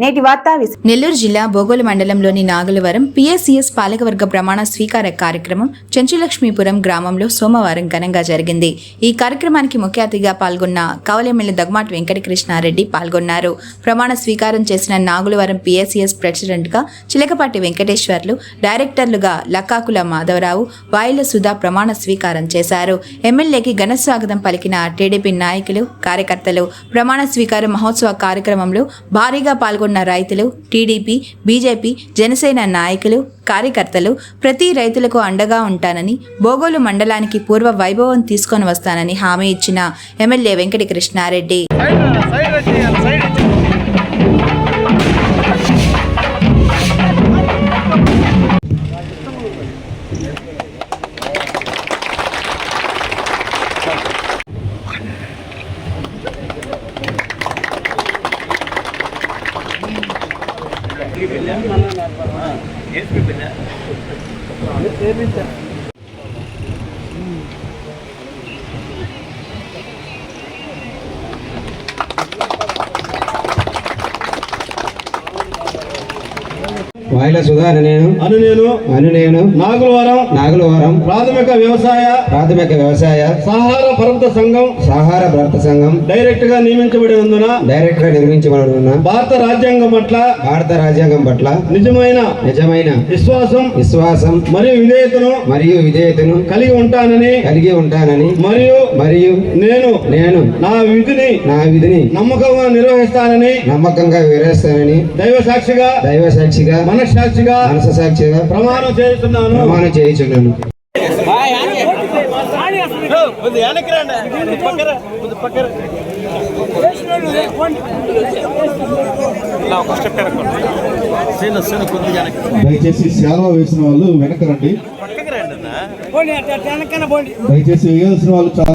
నేటి వార్త నెల్లూరు జిల్లా బోగోలు మండలంలోని నాగులవరం పిఎస్సిఎస్ పాలకవర్గ ప్రమాణ స్వీకార కార్యక్రమం చెంచులక్ష్మీపురం గ్రామంలో సోమవారం ఘనంగా జరిగింది. ఈ కార్యక్రమానికి ముఖ్య అతిథిగా పాల్గొన్న కవలెమ్మెల్యే దగ్గమాటి వెంకటకృష్ణారెడ్డి పాల్గొన్నారు. ప్రమాణ స్వీకారం చేసిన నాగులవరం పిఎస్సిఎస్ ప్రెసిడెంట్గా చిలకపాటి వెంకటేశ్వర్లు డైరెక్టర్లుగా లక్కాకుల మాధవరావు వాయిల సుధా ప్రమాణ స్వీకారం చేశారు. ఎమ్మెల్యేకి ఘన స్వాగతం పలికిన టీడీపీ నాయకులు కార్యకర్తలు. ప్రమాణ స్వీకార మహోత్సవ కార్యక్రమంలో భారీగా పాల్గొన్న ఉన్న రైతులు టీడీపీ బీజేపీ జనసేన నాయకులు కార్యకర్తలు ప్రతి రైతులకు అండగా ఉంటానని బోగోలు మండలానికి పూర్వ వైభవం తీసుకొని వస్తానని హామీ ఇచ్చిన ఎమ్మెల్యే వెంకటకృష్ణారెడ్డి. ఏం పిల్ల వాయిల సుధా అని నేను. అను నేను. అని నేను. నాగులవరం. నాగులవరం. ప్రాథమిక వ్యవసాయ. ప్రాథమిక వ్యవసాయ. సహార పర్వత సంఘం. సహార భర్త సంఘం. డైరెక్ట్గా నియమించబడినందున డైరెక్టర్గా నిర్మించబడుతున్న భారత రాజ్యాంగం పట్ల. భారత రాజ్యాంగం పట్ల. నిజమైన. నిజమైన. విశ్వాసం. విశ్వాసం. మరియు విధేయతను. మరియు విధేయతను. కలిగి ఉంటానని. కలిగి ఉంటానని. మరియు మరియు నేను. నేను. నా విధిని. నా విధిని. నమ్మకంగా నిర్వహిస్తానని. నమ్మకంగా వివరిస్తానని. దైవ సాక్షిగా. దైవ సాక్షిగా. మనస్సాక్షిగా ప్రమాణం చేస్తున్నాను. ప్రమాణం చేయించున్నాను. దయచేసి సేవ వేసిన వాళ్ళు వెనక రండి. దయచేసి వేయాల్సిన వాళ్ళు చాలా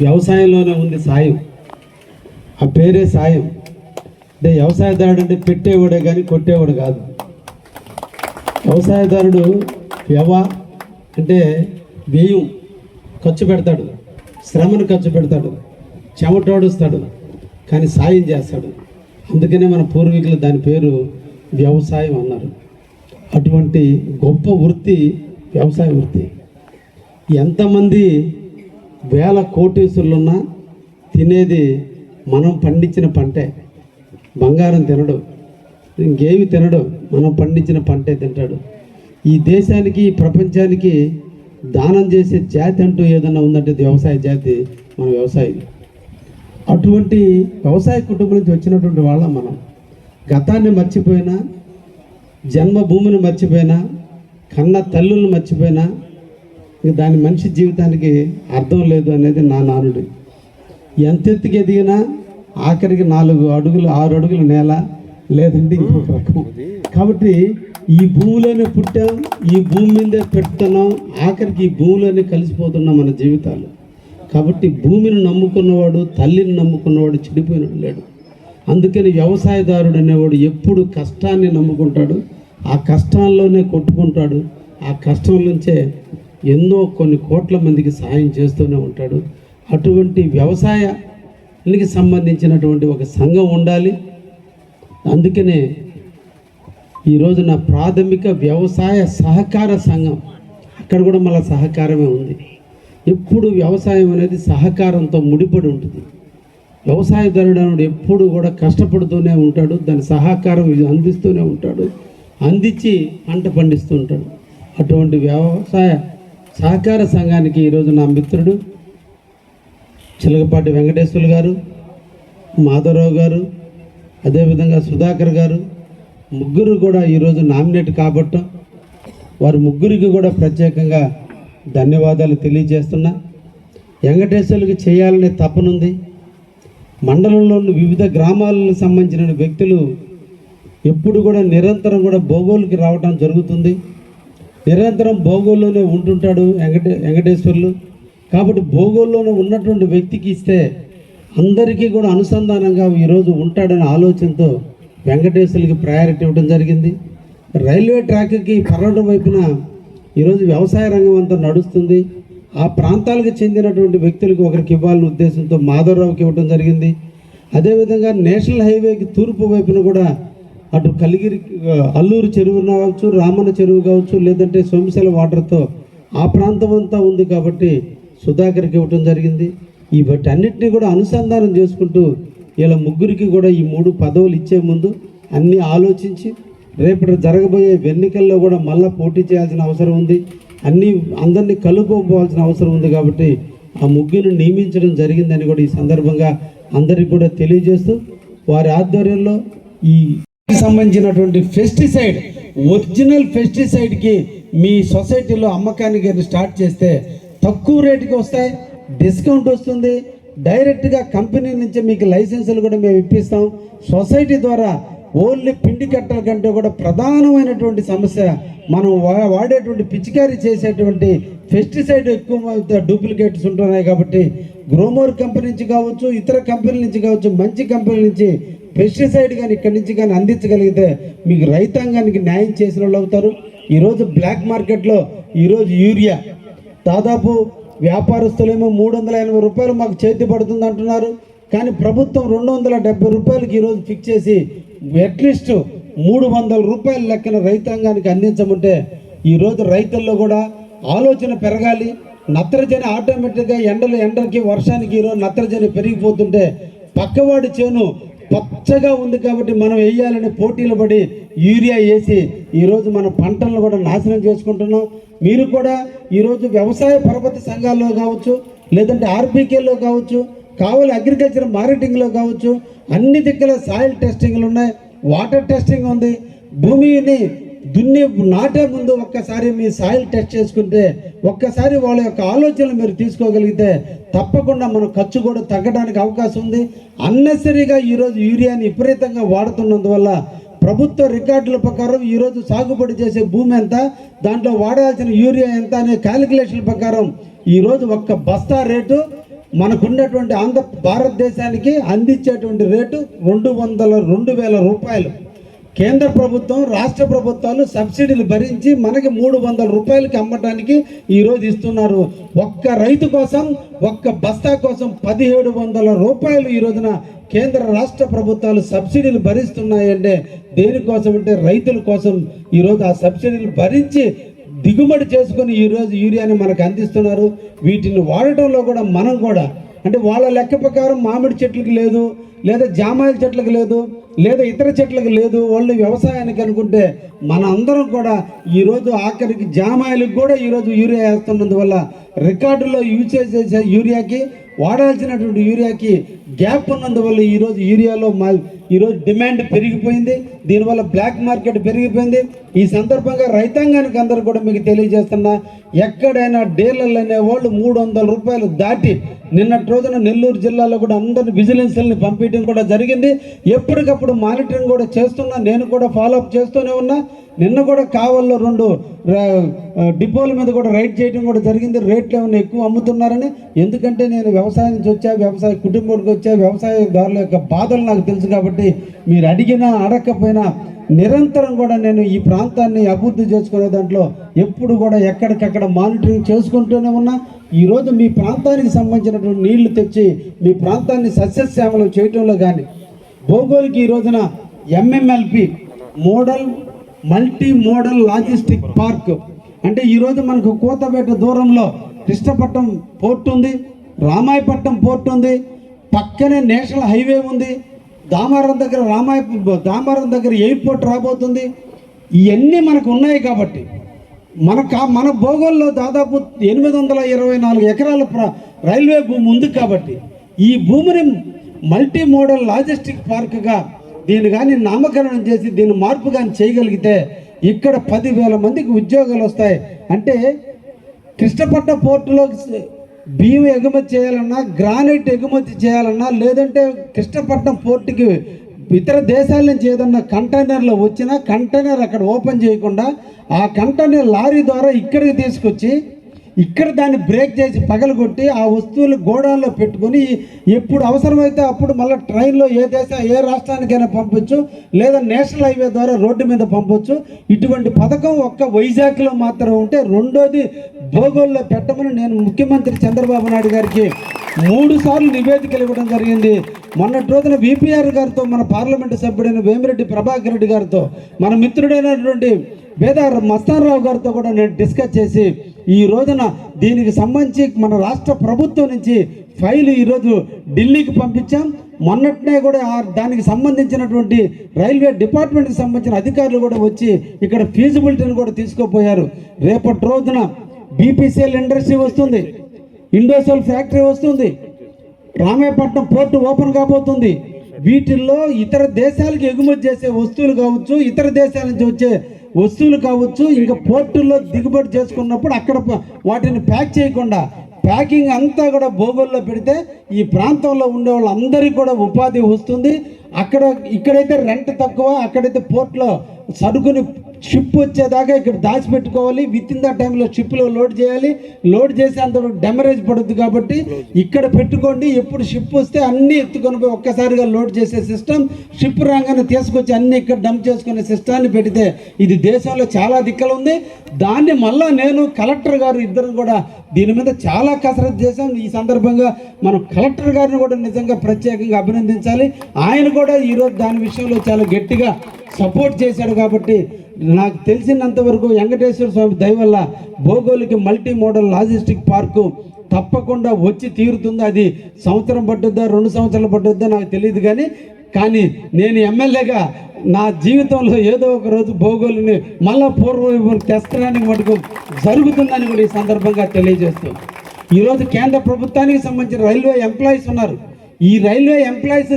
వ్యవసాయంలోనే ఉంది సాయం. ఆ పేరే సాయం. అంటే వ్యవసాయదారుడు అంటే పెట్టేవాడే కానీ కొట్టేవాడు కాదు. వ్యవసాయదారుడు వ్యవ అంటే వ్యయం ఖర్చు పెడతాడు. శ్రమను ఖర్చు పెడతాడు. చెమటోడుస్తాడు. కానీ సాయం చేస్తాడు. అందుకనే మన పూర్వీకులు దాని పేరు వ్యవసాయం అన్నారు. అటువంటి గొప్ప వృత్తి వ్యవసాయ వృత్తి. ఎంతమంది వేల కోటీసులున్నా తినేది మనం పండించిన పంటే. బంగారం తినడు. ఇంకేమి తినడు. మనం పండించిన పంటే తింటాడు. ఈ దేశానికి ఈ ప్రపంచానికి దానం చేసే జాతి అంటూ ఏదన్నా ఉందంటే వ్యవసాయ జాతి మన వ్యవసాయం. అటువంటి వ్యవసాయ కుటుంబం నుంచి వచ్చినటువంటి వాళ్ళం మనం. గతాన్ని మర్చిపోయినా జన్మభూమిని మర్చిపోయినా కన్న తల్లులను మర్చిపోయినా దాని మనిషి జీవితానికి అర్థం లేదు అనేది నా నానుడి. ఎంతెత్తుకి ఎదిగినా ఆఖరికి నాలుగు అడుగులు ఆరు అడుగుల నేల లేదండి ఇంకొక రకం. కాబట్టి ఈ భూమిలోనే పుట్టాం ఈ భూమి మీదే పెడుతున్నాం ఆఖరికి ఈ భూమిలోనే కలిసిపోతున్నాం మన జీవితాలు. కాబట్టి భూమిని నమ్ముకున్నవాడు తల్లిని నమ్ముకున్నవాడు చెడిపోయినాడు లేడు. అందుకని వ్యవసాయదారుడు అనేవాడు ఎప్పుడు కష్టాన్ని నమ్ముకుంటాడు ఆ కష్టాల్లోనే కొట్టుకుంటాడు ఆ కష్టం నుంచే ఎన్నో కొన్ని కోట్ల మందికి సాయం చేస్తూనే ఉంటాడు. అటువంటి వ్యవసాయానికి సంబంధించినటువంటి ఒక సంఘం ఉండాలి. అందుకనే ఈరోజు నా ప్రాథమిక వ్యవసాయ సహకార సంఘం అక్కడ కూడా మళ్ళీ సహకారమే ఉంది. ఎప్పుడు వ్యవసాయం అనేది సహకారంతో ముడిపడి ఉంటుంది. వ్యవసాయదారుడు అనేవాడు ఎప్పుడు కూడా కష్టపడుతూనే ఉంటాడు. దాని సహకారం అందిస్తూనే ఉంటాడు. అందించి పంట పండిస్తూ ఉంటాడు. అటువంటి వ్యవసాయ సహకార సంఘానికి ఈరోజు నా మిత్రుడు చిలకపాటి వెంకటేశ్వర్లు గారు మాధవరావు గారు అదేవిధంగా సుధాకర్ గారు ముగ్గురు కూడా ఈరోజు నామినేట్ కాబట్టం. వారి ముగ్గురికి కూడా ప్రత్యేకంగా ధన్యవాదాలు తెలియజేస్తున్నా. వెంకటేశ్వరులకు చేయాలనే తపనుంది. మండలంలోని వివిధ గ్రామాలకు సంబంధించిన వ్యక్తులు ఎప్పుడు కూడా నిరంతరం కూడా భోగోలుకి రావడం జరుగుతుంది. నిరంతరం భోగోల్లోనే ఉంటుంటాడు వెంకటే వెంకటేశ్వర్లు. కాబట్టి భోగోల్లోనే ఉన్నటువంటి వ్యక్తికి ఇస్తే అందరికీ కూడా అనుసంధానంగా ఈరోజు ఉంటాడనే ఆలోచనతో వెంకటేశ్వర్లకి ప్రయారిటీ ఇవ్వడం జరిగింది. రైల్వే ట్రాక్కి పర్వటం వైపున ఈరోజు వ్యవసాయ రంగం అంతా నడుస్తుంది. ఆ ప్రాంతాలకు చెందినటువంటి వ్యక్తులకు ఒకరికి ఇవ్వాలనే ఉద్దేశంతో మాధవరావుకి ఇవ్వడం జరిగింది. అదేవిధంగా నేషనల్ హైవేకి తూర్పు వైపున కూడా అటు కలిగిరి అల్లూరు చెరువు కావచ్చు రామన్న చెరువు కావచ్చు లేదంటే సోమశల వాటర్తో ఆ ప్రాంతం అంతా ఉంది కాబట్టి సుధాకర్కి ఇవ్వటం జరిగింది. ఈ అన్నిటినీ కూడా అనుసంధానం చేసుకుంటూ ఇలా ముగ్గురికి కూడా ఈ మూడు పదవులు ఇచ్చే ముందు అన్నీ ఆలోచించి రేపటి జరగబోయే ఎన్నికల్లో కూడా మళ్ళీ పోటీ చేయాల్సిన అవసరం ఉంది. అన్నీ అందరినీ కలుపుకోవాల్సిన అవసరం ఉంది కాబట్టి ఆ ముగ్గురు నియమించడం జరిగిందని కూడా ఈ సందర్భంగా అందరికి కూడా తెలియజేస్తూ వారి ఆధ్వర్యంలో ఈ సంబంధించినటువంటి పెస్టిసైడ్ ఒరిజినల్ పెస్టిసైడ్కి మీ సొసైటీలో అమ్మకానికి స్టార్ట్ చేస్తే తక్కువ రేటుకి వస్తాయి డిస్కౌంట్ వస్తుంది. డైరెక్ట్గా కంపెనీ నుంచి మీకు లైసెన్సులు కూడా మేము ఇప్పిస్తాం. సొసైటీ ద్వారా ఓన్లీ పిండి కట్టల కంటే కూడా ప్రధానమైనటువంటి సమస్య మనం వా- వాడేటువంటి పిచికారీ చేసేటువంటి పెస్టిసైడ్ ఎక్కువ డూప్లికేట్స్ ఉంటున్నాయి కాబట్టి గ్రోమోర్ కంపెనీ నుంచి కావచ్చు ఇతర కంపెనీల నుంచి కావచ్చు మంచి కంపెనీల నుంచి పెస్టిసైడ్ కానీ ఇక్కడి నుంచి కానీ అందించగలిగితే మీకు రైతాంగానికి న్యాయం చేసిన వాళ్ళు అవుతారు. ఈరోజు బ్లాక్ మార్కెట్లో ఈరోజు యూరియా. దాదాపు వ్యాపారస్తులేమో మూడు వందల ఎనభై రూపాయలు మాకు చేతి పడుతుంది అంటున్నారు. కానీ ప్రభుత్వం రెండు వందల డెబ్బై రూపాయలకి ఈరోజు ఫిక్స్ చేసి అట్లీస్ట్ మూడు వందల రూపాయల లెక్కన రైతాంగానికి అందించమంటే ఈరోజు రైతుల్లో కూడా ఆలోచన పెరగాలి. నత్రజని ఆటోమేటిక్గా ఎండలు ఎండలకి వర్షానికి ఈరోజు నత్రజని పెరిగిపోతుంటే పక్కవాడి చేను పచ్చగా ఉంది కాబట్టి మనం వేయాలని పోటీలు పడి యూరియా వేసి ఈరోజు మన పంటలను కూడా నాశనం చేసుకుంటున్నాం. మీరు కూడా ఈరోజు వ్యవసాయ పరపతి సంఘాల్లో కావచ్చు లేదంటే ఆర్బీకేలో కావచ్చు కావాలి అగ్రికల్చర్ మార్కెటింగ్లో కావచ్చు అన్ని దిక్కుల సాయిల్ టెస్టింగ్లు ఉన్నాయి వాటర్ టెస్టింగ్ ఉంది. భూమిని దున్ని నాటే ముందు ఒక్కసారి మీ సాయిల్ టెస్ట్ చేసుకుంటే ఒక్కసారి వాళ్ళ యొక్క ఆలోచనలు మీరు తీసుకోగలిగితే తప్పకుండా మన ఖర్చు కూడా తగ్గడానికి అవకాశం ఉంది. అన్నెసరీగా ఈరోజు యూరియాని విపరీతంగా వాడుతున్నందువల్ల ప్రభుత్వ రికార్డుల ప్రకారం ఈరోజు సాగుబడి చేసే భూమి ఎంత దాంట్లో వాడాల్సిన యూరియా ఎంత అనే క్యాలిక్యులేషన్ ప్రకారం ఈరోజు ఒక్క బస్తా రేటు మనకున్నటువంటి ఆంధ్ర భారతదేశానికి అందించేటువంటి రేటు రెండు వందల రెండు వేల రూపాయలు. కేంద్ర ప్రభుత్వం రాష్ట్ర ప్రభుత్వాలు సబ్సిడీలు భరించి మనకి మూడు వందల రూపాయలకి అమ్మటానికి ఈరోజు ఇస్తున్నారు. ఒక్క రైతు కోసం ఒక్క బస్తా కోసం పదిహేడు వందల రూపాయలు ఈ రోజున కేంద్ర రాష్ట్ర ప్రభుత్వాలు సబ్సిడీలు భరిస్తున్నాయంటే దేనికోసం అంటే రైతుల కోసం ఈరోజు ఆ సబ్సిడీలు భరించి దిగుమతి చేసుకుని ఈరోజు యూరియాని మనకు అందిస్తున్నారు. వీటిని వాడటంలో కూడా మనం కూడా అంటే వాళ్ళ లెక్క ప్రకారం మామిడి చెట్లకు లేదు లేదా జామాయిల చెట్లకు లేదు లేదా ఇతర చెట్లకు లేదు వాళ్ళు వ్యవసాయానికి అనుకుంటే మన అందరం కూడా ఈరోజు ఆఖరికి జామాయిలకు కూడా ఈరోజు యూరియా వేస్తున్నందువల్ల రికార్డులో యూజ్ చేసే యూరియాకి వాడాల్సినటువంటి యూరియాకి గ్యాప్ ఉన్నందువల్ల ఈరోజు యూరియాలో మా ఈరోజు డిమాండ్ పెరిగిపోయింది. దీనివల్ల బ్లాక్ మార్కెట్ పెరిగిపోయింది. ఈ సందర్భంగా రైతాంగానికి అందరూ కూడా మీకు తెలియజేస్తున్నా ఎక్కడైనా డీలర్లు అనే వాళ్ళు మూడు వందల రూపాయలు దాటి నిన్నటి రోజున నెల్లూరు జిల్లాలో కూడా అందరు విజిలెన్స్ని పంపించడం కూడా జరిగింది. ఎప్పటికప్పుడు మానిటరింగ్ కూడా చేస్తున్నా నేను కూడా ఫాలో అప్ చేస్తూనే ఉన్నా. నిన్న కూడా కావల్లో రెండు డిపోల మీద కూడా రైడ్ చేయడం కూడా జరిగింది. రేట్లు ఏమైనా ఎక్కువ అమ్ముతున్నారని. ఎందుకంటే నేను వ్యవసాయానికి వచ్చా వ్యవసాయ కుటుంబానికి వచ్చా వ్యవసాయదారుల యొక్క బాధలు నాకు తెలుసు కాబట్టి మీరు అడిగినా అడగకపోయినా నిరంతరం కూడా నేను ఈ ప్రాంతాన్ని అభివృద్ధి చేసుకునే దాంట్లో ఎప్పుడు కూడా ఎక్కడికక్కడ మానిటరింగ్ చేసుకుంటూనే ఉన్నా. ఈరోజు మీ ప్రాంతానికి సంబంధించినటువంటి నీళ్ళు తెచ్చి మీ ప్రాంతాన్ని సస్యశ్యామలం చేయటంలో కానీ భౌగోళిక ఈ రోజున MMLP model multi model logistic park. అంటే ఈరోజు మనకు కోతపేట దూరంలో కృష్ణపట్నం పోర్ట్ ఉంది. రామాయపట్నం పోర్ట్ ఉంది. పక్కనే నేషనల్ హైవే ఉంది. దామారం దగ్గర రామాయ దామారం దగ్గర ఎయిర్పోర్ట్ రాబోతుంది. ఇవన్నీ మనకు ఉన్నాయి కాబట్టి మన కా మన భూగోళంలో దాదాపు ఎనిమిది వందల ఇరవై నాలుగు ఎకరాల ప్ర- రైల్వే భూమి ఉంది కాబట్టి ఈ భూమిని మల్టీ మోడల్ లాజిస్టిక్ పార్క్గా దీన్ని కానీ నామకరణం చేసి దీన్ని మార్పు కానీ చేయగలిగితే ఇక్కడ పదివేల మందికి ఉద్యోగాలు వస్తాయి. అంటే కృష్ణపట్నం పోర్టులో బియ్యం ఎగుమతి చేయాలన్నా గ్రానైట్ ఎగుమతి చేయాలన్నా లేదంటే కృష్ణపట్నం పోర్టుకి ఇతర దేశాల నుంచి ఏదన్నా కంటైనర్లో వచ్చినా కంటైనర్ అక్కడ ఓపెన్ చేయకుండా ఆ కంటైనర్ లారీ ద్వారా ఇక్కడికి తీసుకొచ్చి ఇక్కడ దాన్ని బ్రేక్ చేసి పగలగొట్టి ఆ వస్తువులు గోడాల్లో పెట్టుకొని ఎప్పుడు అవసరమైతే అప్పుడు మళ్ళీ ట్రైన్లో ఏ దేశ ఏ రాష్ట్రానికైనా పంపొచ్చు లేదా నేషనల్ హైవే ద్వారా రోడ్డు మీద పంపొచ్చు. ఇటువంటి పథకం ఒక్క వైజాగ్లో మాత్రం ఉంటే రెండోది భోగోల్లో పెట్టమని నేను ముఖ్యమంత్రి చంద్రబాబు నాయుడు గారికి మూడు సార్లు నివేదికలు ఇవ్వడం జరిగింది. మొన్నటి రోజున విపిఆర్ గారితో మన పార్లమెంటు సభ్యుడైన వేమిరెడ్డి ప్రభాకర్ రెడ్డి గారితో మన మిత్రుడైనటువంటి బేదార్ మస్తానరావు గారితో కూడా నేను డిస్కస్ చేసి ఈ రోజున దీనికి సంబంధించి మన రాష్ట్ర ప్రభుత్వం నుంచి ఫైల్ ఈరోజు ఢిల్లీకి పంపించాం. మొన్నటినే కూడా దానికి సంబంధించినటువంటి రైల్వే డిపార్ట్మెంట్కి సంబంధించిన అధికారులు కూడా వచ్చి ఇక్కడ ఫీజిబిలిటీని కూడా తీసుకుపోయారు. రేపటి రోజున బీపీసీఎల్ ఇండస్ట్రీ వస్తుంది. ఇండోసోల్ ఫ్యాక్టరీ వస్తుంది. రామాయపట్నం పోర్టు ఓపెన్ కాబోతుంది. వీటిల్లో ఇతర దేశాలకు ఎగుమతి చేసే వస్తువులు కావచ్చు ఇతర దేశాల నుంచి వచ్చే వస్తువులు కావచ్చు ఇంకా పోర్టుల్లో దిగుబడి చేసుకున్నప్పుడు అక్కడ వాటిని ప్యాక్ చేయకుండా ప్యాకింగ్ అంతా కూడా భోగోల్లో పెడితే ఈ ప్రాంతంలో ఉండే వాళ్ళందరికీ కూడా ఉపాధి వస్తుంది. అక్కడ ఇక్కడైతే రెంట్ తక్కువ అక్కడైతే పోర్ట్లో సరుకుని షిప్ వచ్చేదాకా ఇక్కడ దాచిపెట్టుకోవాలి. విత్ ఇన్ ద టైంలో షిప్లో లోడ్ చేయాలి. లోడ్ చేసేంత డెమరేజ్ పడుద్ది కాబట్టి ఇక్కడ పెట్టుకోండి. ఎప్పుడు షిప్ వస్తే అన్నీ ఎత్తుకొని పోయి ఒక్కసారిగా లోడ్ చేసే సిస్టమ్ షిప్ రాగానే తీసుకొచ్చి అన్ని ఇక్కడ డంప్ చేసుకునే సిస్టాన్ని పెడితే ఇది దేశంలో చాలా దిక్కలు ఉంది. దాన్ని మళ్ళా నేను కలెక్టర్ గారు ఇద్దరు కూడా దీని మీద చాలా కసరత్తు చేశాం. ఈ సందర్భంగా మనం కలెక్టర్ గారిని కూడా నిజంగా ప్రత్యేకంగా అభినందించాలి. ఆయన కూడా ఈరోజు దాని విషయంలో చాలా గట్టిగా సపోర్ట్ చేశాడు కాబట్టి నాకు తెలిసినంత వరకు వెంకటేశ్వర స్వామి దయ వల్ల భౌగోళిక మల్టీ మోడల్ లాజిస్టిక్ పార్కు తప్పకుండా వచ్చి తీరుతుంది. అది సంవత్సరం పట్టుద్దా రెండు సంవత్సరాలు పట్టుద్దా నాకు తెలియదు కానీ కానీ నేను ఎమ్మెల్యేగా నా జీవితంలో ఏదో ఒక రోజు భౌగోళిని మళ్ళా పూర్వం తెస్తడానికి మటుకు జరుగుతుందని కూడా ఈ సందర్భంగా తెలియజేస్తూ. ఈరోజు కేంద్ర ప్రభుత్వానికి సంబంధించిన రైల్వే ఎంప్లాయీస్ ఉన్నారు. ఈ రైల్వే ఎంప్లాయీస్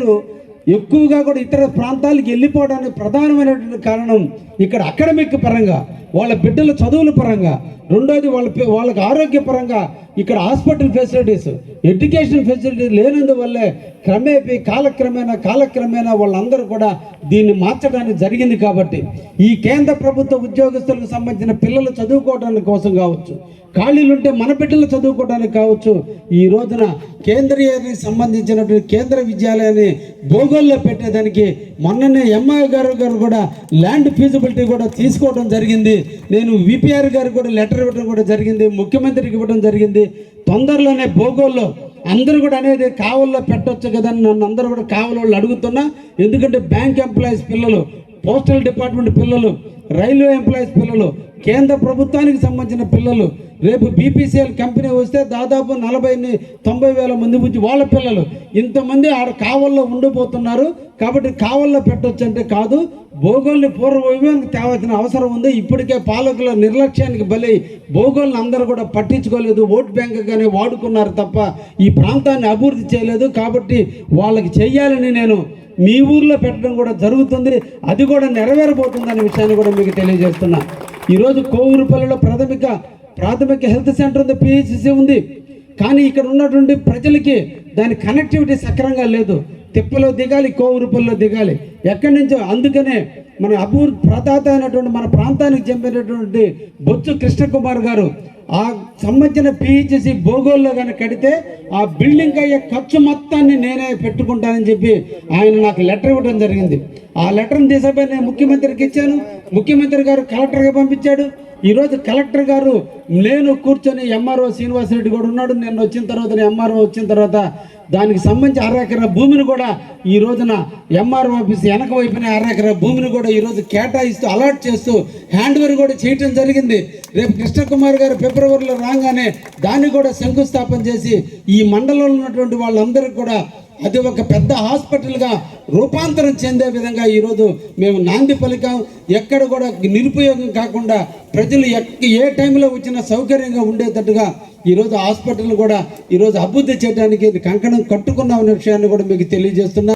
ఎక్కువగా కూడా ఇతర ప్రాంతాలకు వెళ్ళిపోవడానికి ప్రధానమైనటువంటి కారణం ఇక్కడ అకాడమిక్ పరంగా. వాళ్ళ బిడ్డల చదువుల పరంగా రెండోది వాళ్ళ పి- వాళ్ళకి ఆరోగ్యపరంగా ఇక్కడ హాస్పిటల్ ఫెసిలిటీస్ ఎడ్యుకేషన్ ఫెసిలిటీస్ లేనందువల్లే క్రమేపీ కాలక్రమేణా కాలక్రమేణా వాళ్ళందరూ కూడా దీన్ని మార్చడానికి జరిగింది కాబట్టి ఈ కేంద్ర ప్రభుత్వ ఉద్యోగస్తులకు సంబంధించిన పిల్లలు చదువుకోవడానికి కోసం కావచ్చు ఖాళీలుంటే మన బిడ్డలు చదువుకోవడానికి కావచ్చు ఈ రోజున కేంద్రీయానికి సంబంధించినటువంటి కేంద్ర విద్యాలయాన్ని భూగోల్లో పెట్టేదానికి మొన్ననే ఎంఐ గారు గారు కూడా ల్యాండ్ ఫీజిబిలిటీ కూడా తీసుకోవడం జరిగింది. నేను విపిఆర్ గారికి కూడా లెటర్ ఇవ్వడం కూడా జరిగింది ముఖ్యమంత్రికి ఇవ్వడం జరిగింది. తొందరలోనే భోగోల్లో అందరూ కూడా అనేది కావల్లో పెట్టొచ్చు కదా అని నన్ను అందరూ కూడా కావల వాళ్ళు అడుగుతున్నా. ఎందుకంటే బ్యాంక్ ఎంప్లాయీస్ పిల్లలు పోస్టల్ డిపార్ట్మెంట్ పిల్లలు రైల్వే ఎంప్లాయీస్ పిల్లలు కేంద్ర ప్రభుత్వానికి సంబంధించిన పిల్లలు రేపు బీపీసీఎల్ కంపెనీ వస్తే దాదాపు నలభై తొంభై వేల మంది నుంచి వాళ్ళ పిల్లలు. ఇంతమంది ఆడ కావల్లో ఉండిపోతున్నారు. కాబట్టి కావల్లో పెట్టొచ్చు అంటే కాదు భూగోల్ని పూర్వవైభవానికి తేవాల్సిన అవసరం ఉంది. ఇప్పటికే పాలకుల నిర్లక్ష్యానికి బలి భూగోల్ని అందరూ కూడా పట్టించుకోలేదు. ఓట్ బ్యాంక్గానే వాడుకున్నారు తప్ప ఈ ప్రాంతాన్ని అభివృద్ధి చేయలేదు. కాబట్టి వాళ్ళకి చెయ్యాలని నేను మీ ఊర్లో పెట్టడం కూడా జరుగుతుంది. అది కూడా నెరవేరబోతుంది అనే విషయాన్ని కూడా మీకు తెలియజేస్తున్నా. ఈరోజు కోవూరుపల్లిలో ప్రాథమిక ప్రాథమిక హెల్త్ సెంటర్ ఉంది పిహెచ్సి ఉంది. కానీ ఇక్కడ ఉన్నటువంటి ప్రజలకి దాని కనెక్టివిటీ సక్రంగా లేదు. తిప్పలో దిగాలి కోవూరుపల్లిలో దిగాలి. ఎక్కడి నుంచో అందుకనే మన అభివృద్ధి ప్రదాత అయినటువంటి మన ప్రాంతానికి చెందినటువంటి బొచ్చు కృష్ణకుమార్ గారు ఆ సంబంధించిన పిహెచ్సి భోగోల్లో కానీ కడితే ఆ బిల్డింగ్ అయ్యే ఖర్చు మొత్తాన్ని నేనే పెట్టుకుంటానని చెప్పి ఆయన నాకు లెటర్ ఇవ్వడం జరిగింది. ఆ లెటర్ని తీసుకుపోయి నేను ముఖ్యమంత్రికి ఇచ్చాను. ముఖ్యమంత్రి గారు కలెక్టర్గా పంపించాడు. ఈరోజు కలెక్టర్ గారు నేను కూర్చొని ఎంఆర్ఓ శ్రీనివాసరెడ్డి కూడా ఉన్నాడు నేను వచ్చిన తర్వాత ఎంఆర్ఓ వచ్చిన తర్వాత దానికి సంబంధించి అరెకర భూమిని కూడా ఈ రోజున ఎంఆర్ఓ ఆఫీస్ వెనక వైపున అరెకర భూమిని కూడా ఈరోజు కేటాయిస్తూ అలాట్ చేస్తూ హ్యాండ్ ఓవర్ కూడా చేయటం జరిగింది. రేపు కృష్ణకుమార్ గారు ఫిబ్రవరిలో రాగానే దాన్ని కూడా శంకుస్థాపన చేసి ఈ మండలంలో ఉన్నటువంటి వాళ్ళందరికీ కూడా అది ఒక పెద్ద హాస్పిటల్గా రూపాంతరం చెందే విధంగా ఈరోజు మేము నాంది పలికాం. ఎక్కడ కూడా నిరుపయోగం కాకుండా ప్రజలు ఏ టైంలో వచ్చినా సౌకర్యంగా ఉండేటట్టుగా ఈరోజు హాస్పిటల్ కూడా ఈరోజు అభివృద్ధి చేయడానికి కంకణం కట్టుకున్నామనే విషయాన్ని కూడా మీకు తెలియజేస్తున్నా.